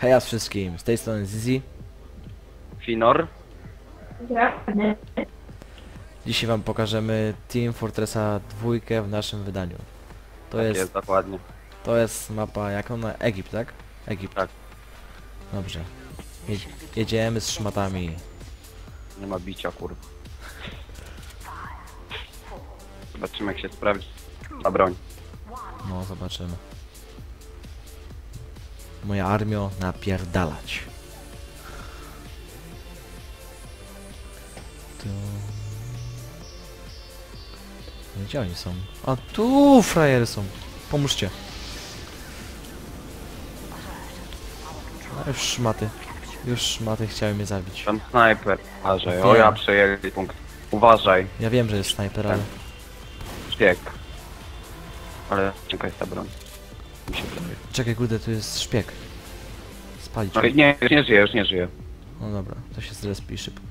Heja z wszystkim, z tej strony Zizi. Finor. Dzisiaj wam pokażemy Team Fortressa 2 w naszym wydaniu. To Tak jest, jest dokładnie. to jest mapa, jak ona? Egipt, tak? Egipt. Tak. Dobrze. Je, jedziemy z szmatami. Nie ma bicia, kurwa. Zobaczymy jak się sprawdzi ta broń. No, zobaczymy. Moja armio napierdalać. Tu... No, Gdzie oni są? A tu frajery są. Pomóżcie. A już szmaty. Już szmaty chciały mnie zabić. Tam snajper. Uważaj. O ja przejęli punkt. Uważaj. Ja wiem, że jest snajper, ale... Szpieg. Ale cienka jest ta broń. Mi się wydaje. Czekaj, kurde, tu jest szpieg. Spalić. No, nie, już nie żyje, już nie żyje. No dobra, to się zrespi szybko.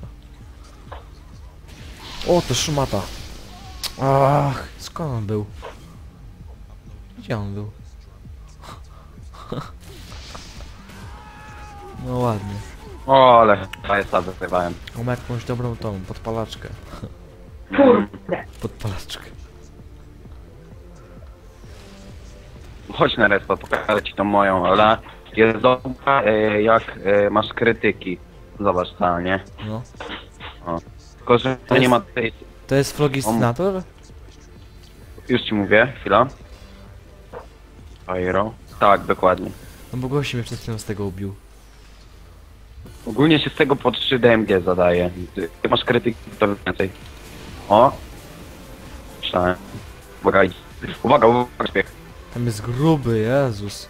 O, to szumata. Ach, skąd on był? Gdzie on był? No ładnie. O, ale ASA wyzywałem. On ma jakąś dobrą tą, podpalaczkę. Kurde. Podpalaczkę. Chodź na respa, pokażę ci tą moją, ale jest dobra e, jak e, masz krytyki. Zobacz ta, nie? No. Tylko, że To nie jest- ma tej... To jest flogistynator? Już ci mówię, chwila. Pyro. Tak, dokładnie. No bo gości mnie przed chwilą z tego ubił. Ogólnie się z tego po 3 DMG zadaje. Ty ty masz krytyki, to więcej. O! Myślałem. Uwaga, idź. uwaga, uwaga, śpiech. Tam jest gruby, Jezus.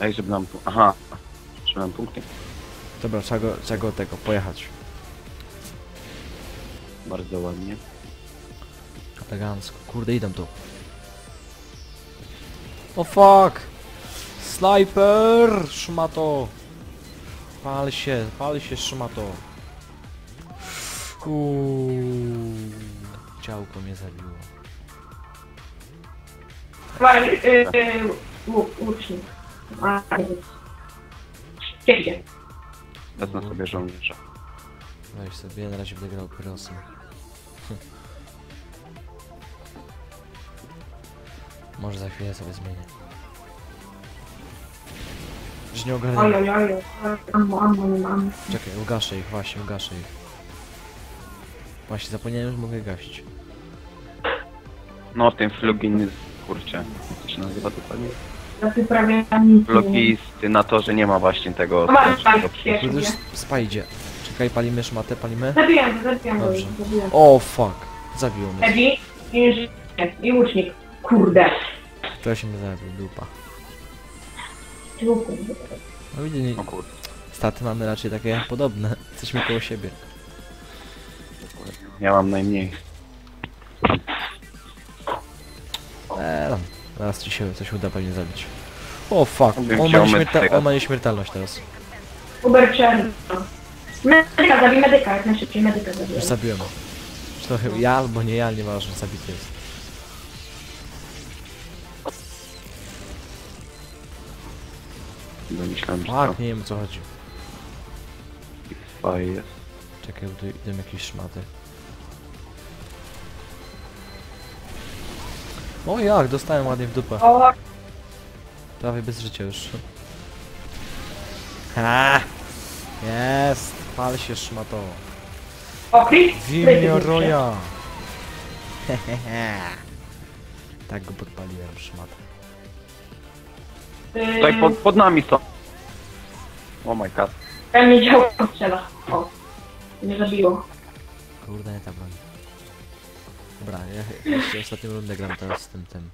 Ej, żeby nam... pu- Aha. Żeby nam punkty. Dobra, trzeba go, trzeba go tego, pojechać. Bardzo ładnie. Elegancko. Kurde, idę tu. O fuck! Sniper! Szmato! Pal się, pal się szmato. Uuu, Ciałko mnie zabiło. Łucznik. A, nie. Ciebie. Wezmę sobie żołnierza. Weź sobie, na razie będę grał. Może za chwilę sobie zmienię. Że nie Oj, ogarnę. oj, oj, oj. Ammo, ammo, nie mam. Czekaj, ugaszę ich, właśnie, ugaszę ich. Właśnie, zapomniałem, że mogę gasić. No, ten flugin, kurczę. Jak to się nazywa dokładnie? Prawie nic wiem. Flogisty na to, że nie ma właśnie tego... Tak, już spajdzie. Czekaj, palimy szmatę, palimy. Zabijam go, zabijam go, Dobrze. zabijam. O, fuck. Zabiło mnie. Inżynier i łucznik. Kurde. To się mnie zabił, dupa. No widzę, nie... O kurde. staty mamy raczej takie podobne. Jesteśmy koło siebie. Ja mam najmniej. Zaraz ci się coś uda pewnie zabić. O fuck, on ma, nieśmierta on ma nieśmiertelność teraz. Uber czerno. Medyka, zabij medyka, jak najszybciej medyka zabij. Już zabiłem. Czy to chyba ja albo nie ja, nieważne, zabity jest. Bo myślałem, że Tak, nie wiem o co chodzi. to jest. Czekaj, bo tu idą jakieś szmaty. O jak, dostałem ładnie w dupę. Prawie bez życia już. Ha! Jest! Pal się szmato. o, Chris. Wimio Roya! Hehehe. Tak go podpaliłem, szmat. Tutaj pod, pod nami są. Oh my god. Ja nie działa strzela. O. Nie zabiło. Kurde, nie ta broń. Dobra, ja jeszcze ostatnią rundę gram teraz z tym, tym.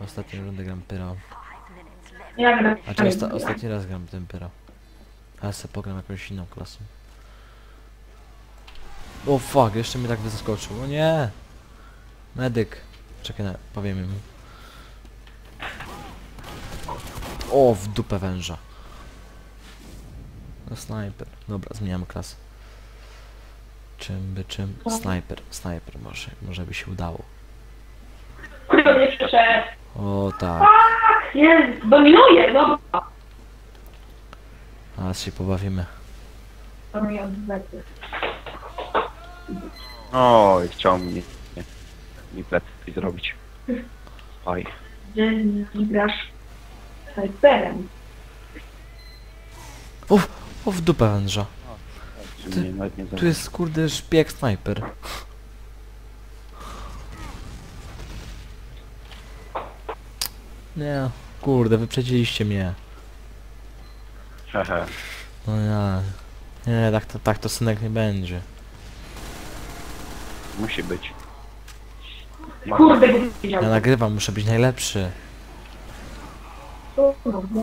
Ostatnią rundę gram pyro. Ja gram. A czy osta ostatni raz gram tym pyro. Ale se pogram jakąś inną klasą. O fuck, jeszcze mnie tak wyskoczył. O nie! Medyk. Czekaj, na, powiem mu. O, w dupę węża. No snajper. Dobra, zmieniamy klasę. Czym by czym? Snajper, snajper może, może by się udało. Kurde, nie przeszedł. O tak. Tak, Nie, dominuje, dobra. A się pobawimy. To mi. Oj, chciał mnie mi plecy zrobić. Oj. Nie grasz snajperem. O, o w dupę węża. Czy mnie nawet nie Tu jest kurde szpieg snajper. Nie, kurde, wyprzedziliście mnie. Hehe. No ja. Nie, tak to, tak to synek nie będzie. Musi być. Kurde, gdy widział. Ja nagrywam, muszę być najlepszy.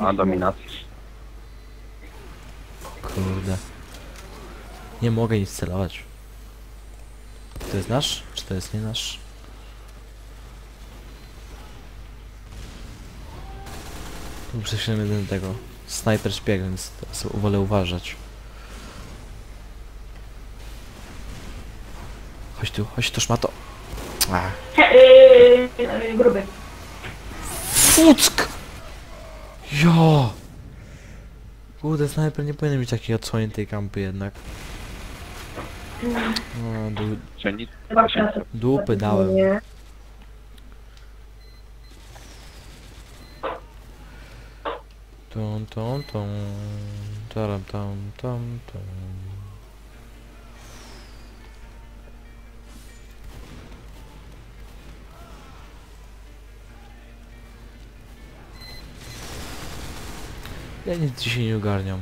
A dominacja. Kurde. Nie mogę nic celować. To jest nasz? Czy to jest nie nasz? Prześlemy jeden tego. Sniper szpieg, więc teraz wolę uważać. Chodź tu, chodź tu szmato. Ach. He, yy, yy, gruby. Fuck! Jo! Kurde, snajper nie powinien mieć takiej odsłoniętej kampy jednak. No, du Czy nic? Dupy dałem. Nie. Tum, tum. Taram, tam, tam, tam. Ja nic dzisiaj nie ogarniam.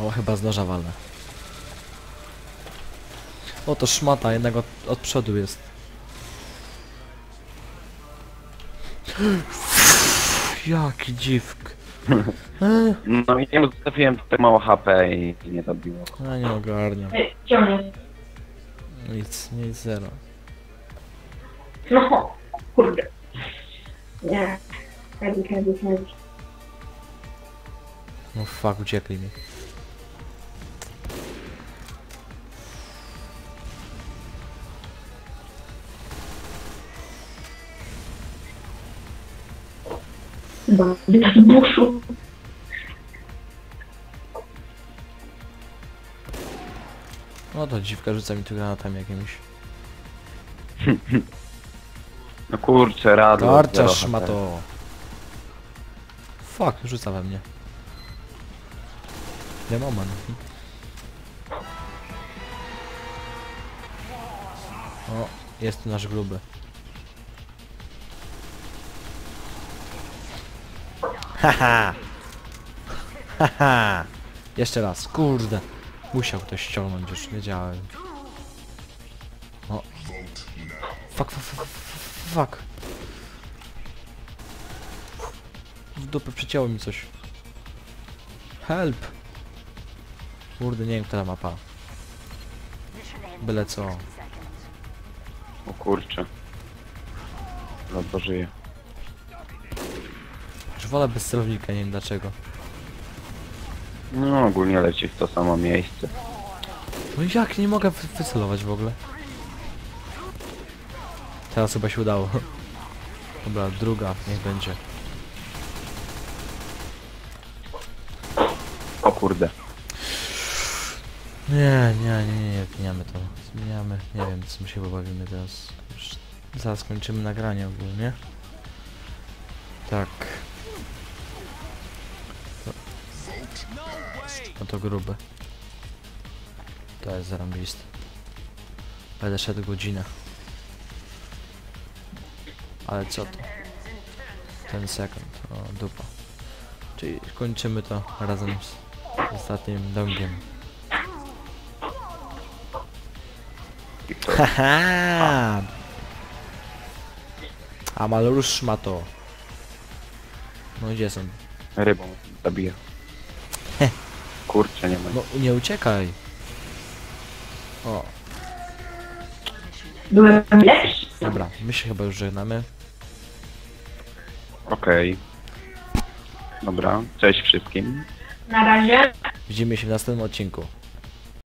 O, chyba z noża. O, to szmata, jednak od, od przodu jest. Jaki dziwk. E, No i nie zostawiłem tak mało HP i nie dobiło. Ja nie ogarniam. Nic, nic, zero. No, kurde. Nie. No fuck, uciekli mi. Chyba z buszu. No to dziwka rzuca mi tu granatami jakimiś. No kurczę, radło. Tarcza zero szmato. Fuck, rzuca we mnie. Demoman. O, jest tu nasz gruby. Haha! Haha! Jeszcze raz, kurde. Musiał ktoś ściągnąć, już wiedziałem. O. Fuck, fuck, fuck, fuck. W dupę przycięło mi coś. Help! Kurde, nie wiem, która mapa. Byle co. O kurczę. Ledwo żyje. Wolę bez celownika, nie wiem dlaczego. No ogólnie leci w to samo miejsce. No jak, nie mogę wy wycelować w ogóle. Teraz chyba się udało. Dobra, druga, niech będzie. O kurde. Nie, nie, nie, nie, nie, zmieniamy to. Zmieniamy, nie wiem, co my się pobawimy teraz. Już zaraz kończymy nagranie ogólnie. Tak. To gruby. To jest zarąbisty. Będę szedł godzinę. Ale co to? Ten sekund, o dupa. Czyli kończymy to razem z ostatnim dongiem. Haha! A malusz ma to. No gdzie są? rybą zabija. Kurczę, nie ma. No nie uciekaj. O, Byłem lepszy. dobra, my się chyba już żegnamy. Okej. Dobra, cześć wszystkim. Na razie. Widzimy się w następnym odcinku.